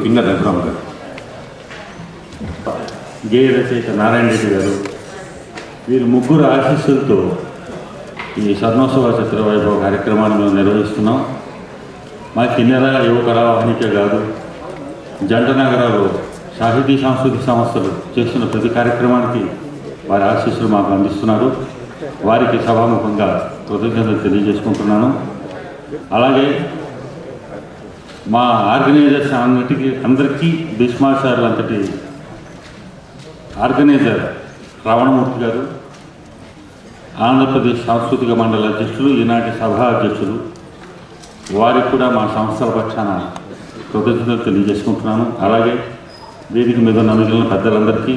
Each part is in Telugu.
కింద రఘురామ్ గారు. గేయ రచయిత నారాయణ రెడ్డి గారు వీరు ముగ్గురు ఆశీస్సులతో ఈ స్వర్ణోత్సవ చిత్ర వైభవ కార్యక్రమాన్ని మేము నిర్వహిస్తున్నాం. మా కిన్నెర యువకళ కాదు జంట నగరాలు సాహితీ సాంస్కృతిక సంస్థలు చేస్తున్న ప్రతి కార్యక్రమానికి వారి ఆశీస్సులు మాకు అందిస్తున్నారు. వారికి సభాముఖంగా కృతజ్ఞతలు తెలియజేసుకుంటున్నాను. అలాగే మా ఆర్గనైజర్స్ అన్నిటికీ అందరికీ భీష్మాచార్యులు అంతటి ఆర్గనైజర్ రావణమూర్తి గారు ఆంధ్రప్రదేశ్ సాంస్కృతిక మండలి అధ్యక్షులు ఈనాటి సభా అధ్యక్షులు వారికి కూడా మా సంస్థల పక్షాన కృతజ్ఞతలు తెలియజేసుకుంటున్నాను. అలాగే వేదిక మీద ఉన్న మిగిలిన పెద్దలందరికీ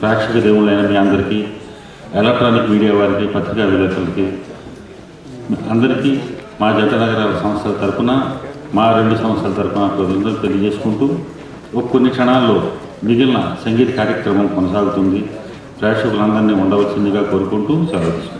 ప్రేక్షక దేవులైన మీ అందరికీ ఎలక్ట్రానిక్ మీడియా వారికి పత్రికా విలేకరులకి అందరికీ మా జంట నగరాల సంస్థల తరఫున మా రెండు సంవత్సరాల తరఫున కృతజ్ఞతలు తెలియజేసుకుంటూ ఒక కొన్ని క్షణాల్లో మిగిలిన సంగీత కార్యక్రమం కొనసాగుతుంది. ప్రేక్షకులందరినీ ఉండవలసిందిగా కోరుకుంటూ సెలవు